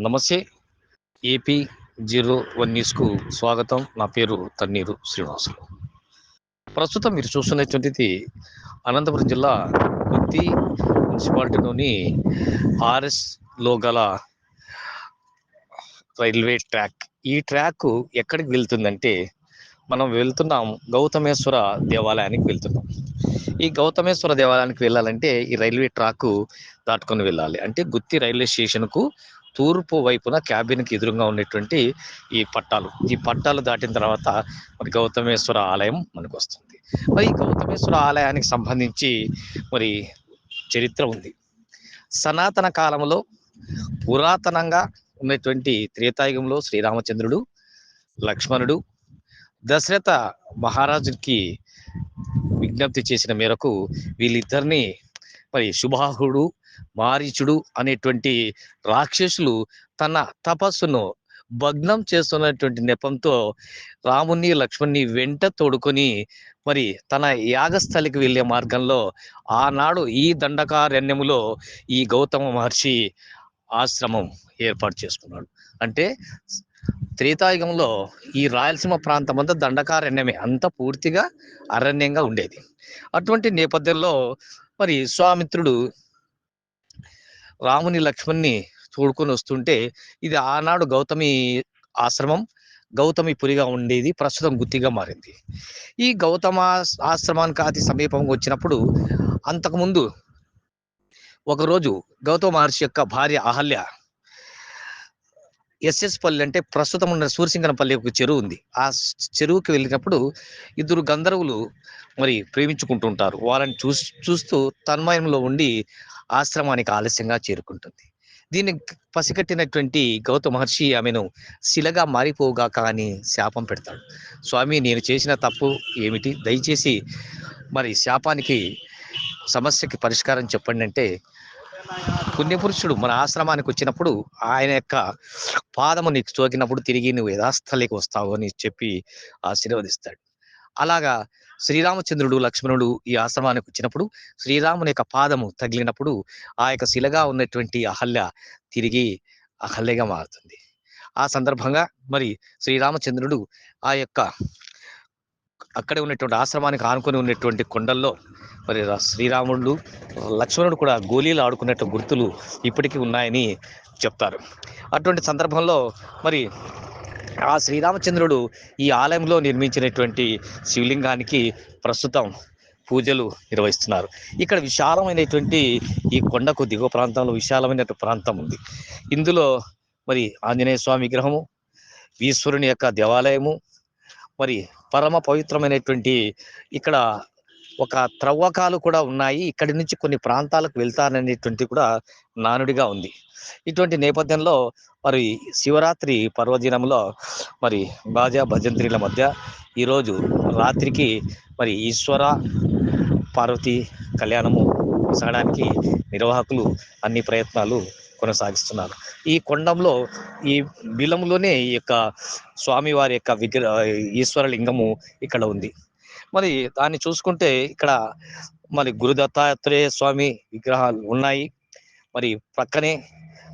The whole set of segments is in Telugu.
నమస్తే. ఏపీ జీరో వన్ న్యూస్కు స్వాగతం. నా పేరు తన్నీరు శ్రీనివాసులు. ప్రస్తుతం మీరు చూస్తున్నటువంటిది అనంతపురం జిల్లా గుత్తి మున్సిపాలిటీలోని ఆర్ఎస్లో గల రైల్వే ట్రాక్. ఈ ట్రాక్ ఎక్కడికి వెళ్తుందంటే మనం వెళ్తున్నాం గౌతమేశ్వర దేవాలయానికి వెళ్తున్నాం. ఈ గౌతమేశ్వర దేవాలయానికి వెళ్ళాలంటే ఈ రైల్వే ట్రాక్ దాటుకొని వెళ్ళాలి. అంటే గుత్తి రైల్వే స్టేషన్కు తూర్పు వైపున క్యాబిన్కి ఎదురుగా ఉన్నటువంటి ఈ పట్టాలు. ఈ పట్టాలు దాటిన తర్వాత మరి గౌతమేశ్వర ఆలయం మనకు వస్తుంది. మరి ఈ గౌతమేశ్వర ఆలయానికి సంబంధించి మరి చరిత్ర ఉంది. సనాతన కాలంలో పురాతనంగా ఉన్నటువంటి త్రేతాయుగంలో శ్రీరామచంద్రుడు లక్ష్మణుడు దశరథ మహారాజుకి విజ్ఞప్తి చేసిన మేరకు వీళ్ళిద్దరిని మరి శుభాహుడు మారీచుడు అనేటువంటి రాక్షసులు తన తపస్సును భగ్నం చేస్తున్నటువంటి నెపంతో రాముని లక్ష్మణ్ణి వెంట తోడుకొని మరి తన యాగస్థలికి వెళ్ళే మార్గంలో ఆనాడు ఈ దండకారణ్యములో ఈ గౌతమ మహర్షి ఆశ్రమం ఏర్పాటు చేసుకున్నాడు. అంటే త్రేతాయుగంలో ఈ రాయలసీమ ప్రాంతం అంతా దండకారణ్యమే. అంత పూర్తిగా అరణ్యంగా ఉండేది. అటువంటి నేపథ్యంలో మరి విశ్వామిత్రుడు రాముని లక్ష్మణ్ణి చూడుకొని వస్తుంటే ఇది ఆనాడు గౌతమి ఆశ్రమం గౌతమి పురిగా ఉండేది ప్రస్తుతం గుత్తిగా మారింది. ఈ గౌతమ ఆశ్రమానికి అతి సమీపంగా వచ్చినప్పుడు అంతకుముందు ఒకరోజు గౌతమ మహర్షి యొక్క భార్య అహల్య ఎస్ఎస్ పల్లి అంటే ప్రస్తుతం ఉన్న సూర్యసింగనపల్లి ఒక చెరువు ఉంది. ఆ చెరువుకి వెళ్ళినప్పుడు ఇద్దరు గంధర్వులు మరి ప్రేమించుకుంటుంటారు. వాళ్ళని చూసి చూస్తూ తన్మయంలో ఉండి ఆశ్రమానికి ఆలస్యంగా చేరుకుంటుంది. దీన్ని పసిగట్టినటువంటి గౌతమ మహర్షి ఆమెను శిలగా మారిపోగా కానీ శాపం పెడతాడు. స్వామి నేను చేసిన తప్పు ఏమిటి? దయచేసి మరి శాపానికి సమస్యకి పరిష్కారం చెప్పండి అంటే పుణ్యపురుషుడు మన ఆశ్రమానికి వచ్చినప్పుడు ఆయన యొక్క పాదము నీకు సోకినప్పుడు తిరిగి నువ్వు యథాస్థలికి వస్తావు అని చెప్పి ఆశీర్వదిస్తాడు. అలాగా శ్రీరామచంద్రుడు లక్ష్మణుడు ఈ ఆశ్రమానికి వచ్చినప్పుడు శ్రీరాముని యొక్క పాదము తగిలినప్పుడు ఆ యొక్క శిలగా ఉన్నటువంటి అహల్య తిరిగి అహల్యగా మారుతుంది. ఆ సందర్భంగా మరి శ్రీరామచంద్రుడు ఆ యొక్క అక్కడే ఉన్నటువంటి ఆశ్రమానికి ఆనుకొని ఉన్నటువంటి కొండల్లో మరి శ్రీరాముడు లక్ష్మణుడు కూడా గోళీలు ఆడుకున్నట్టు గుర్తులు ఇప్పటికీ ఉన్నాయని చెప్తారు. అటువంటి సందర్భంలో మరి ఆ శ్రీరామచంద్రుడు ఈ ఆలయంలో నిర్మించినటువంటి శివలింగానికి ప్రస్తుతం పూజలు నిర్వహిస్తున్నారు. ఇక్కడ విశాలమైనటువంటి ఈ కొండకు దిగువ ప్రాంతంలో విశాలమైన ప్రాంతం ఉంది. ఇందులో మరి ఆంజనేయ స్వామి విగ్రహము ఈశ్వరుని యొక్క దేవాలయము మరి పరమ పవిత్రమైనటువంటి ఇక్కడ ఒక త్రవ్వకాలు కూడా ఉన్నాయి. ఇక్కడి నుంచి కొన్ని ప్రాంతాలకు వెళ్తారనేటువంటి కూడా నానుడిగా ఉంది. ఇటువంటి నేపథ్యంలో మరి శివరాత్రి పర్వదినంలో మరి బాజా భజంత్రిల మధ్య ఈరోజు రాత్రికి మరి ఈశ్వర పార్వతి కళ్యాణము సాగడానికి నిర్వాహకులు అన్ని ప్రయత్నాలు కొనసాగిస్తున్నారు. ఈ కొండంలో ఈ బిలంలోనే ఈ యొక్క స్వామివారి యొక్క విగ్రహ ఈశ్వర లింగము ఇక్కడ ఉంది. మరి దాన్ని చూసుకుంటే ఇక్కడ మరి గురు దత్తాత్రేయ స్వామి విగ్రహాలు ఉన్నాయి. మరి ప్రక్కనే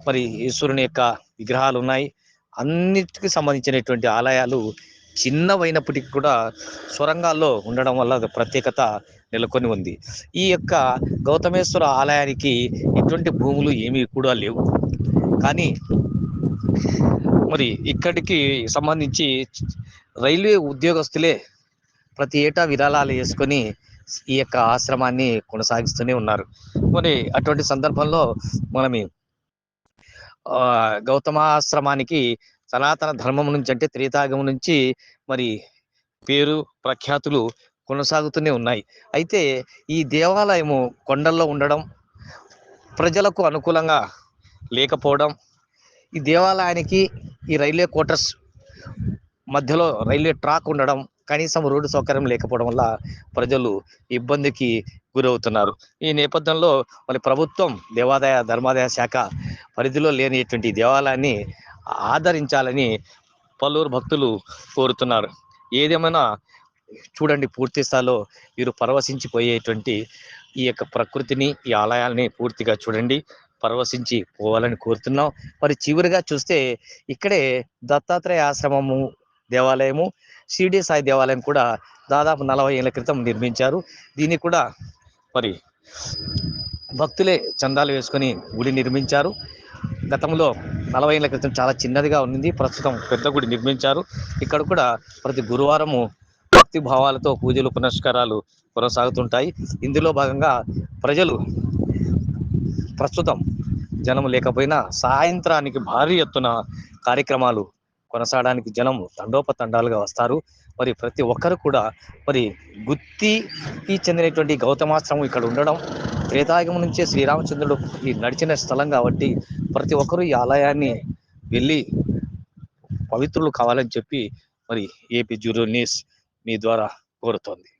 మరి ఈశ్వరుని యొక్క విగ్రహాలు ఉన్నాయి. అన్నిటికి సంబంధించినటువంటి ఆలయాలు చిన్నవైనప్పటికీ కూడా సొరంగాల్లో ఉండడం వల్ల ప్రత్యేకత నెలకొని ఉంది. ఈ యొక్క గౌతమేశ్వర ఆలయానికి ఇటువంటి భూములు ఏమీ కూడా లేవు. కానీ మరి ఇక్కడికి సంబంధించి రైల్వే ఉద్యోగస్తులే ప్రతి ఏటా విరాళాలు వేసుకొని ఈ యొక్క ఆశ్రమాన్ని కొనసాగిస్తూనే ఉన్నారు. మరి అటువంటి సందర్భంలో మనం గౌతమాశ్రమానికి సనాతన ధర్మం నుంచి అంటే త్రేతాగం నుంచి మరి పేరు ప్రఖ్యాతులు కొనసాగుతూనే ఉన్నాయి. అయితే ఈ దేవాలయము కొండల్లో ఉండడం ప్రజలకు అనుకూలంగా లేకపోవడం ఈ దేవాలయానికి ఈ రైల్వే క్వార్టర్స్ మధ్యలో రైల్వే ట్రాక్ ఉండడం కనీసం రోడ్డు సౌకర్యం లేకపోవడం వల్ల ప్రజలు ఇబ్బందికి గురవుతున్నారు. ఈ నేపథ్యంలో మరి ప్రభుత్వం దేవాదాయ ధర్మాదాయ శాఖ పరిధిలో లేనిటువంటి దేవాలయాన్ని ఆదరించాలని పలువురు భక్తులు కోరుతున్నారు. ఏదేమైనా చూడండి పూర్తి స్థాయిలో వీరు పరవశించిపోయేటువంటి ఈ యొక్క ప్రకృతిని ఈ ఆలయాల్ని పూర్తిగా చూడండి పరవశించి పోవాలని కోరుతున్నాం. మరి చివరిగా చూస్తే ఇక్కడే దత్తాత్రేయ ఆశ్రమము దేవాలయము షిరిడి సాయి దేవాలయం కూడా దాదాపు నలభై ఏళ్ళ క్రితం నిర్మించారు. దీన్ని కూడా మరి భక్తులే చందాలు వేసుకొని గుడి నిర్మించారు. గతంలో నలభై ఏళ్ళ క్రితం చాలా చిన్నదిగా ఉంది ప్రస్తుతం పెద్ద గుడి నిర్మించారు. ఇక్కడ కూడా ప్రతి గురువారము భక్తి భావాలతో పూజలు పునస్కారాలు కొనసాగుతుంటాయి. ఇందులో భాగంగా ప్రజలు ప్రస్తుతం జనం లేకపోయినా సాయంత్రానికి భారీ ఎత్తున కార్యక్రమాలు కొనసాగడానికి జనం తండోపతండాలుగా వస్తారు. మరి ప్రతి ఒక్కరు కూడా మరి గుత్తికి చెందినటువంటి గౌతమాశ్రమం ఇక్కడ ఉండడం త్రేతాయుగం నుంచే శ్రీరామచంద్రుడు ఈ నడిచిన స్థలం కాబట్టి ప్రతి ఒక్కరూ ఈ ఆలయాన్ని వెళ్ళి పవిత్రులు కావాలని చెప్పి మరి ఏపీ జూరో న్యూస్ మీ ద్వారా కోరుతోంది.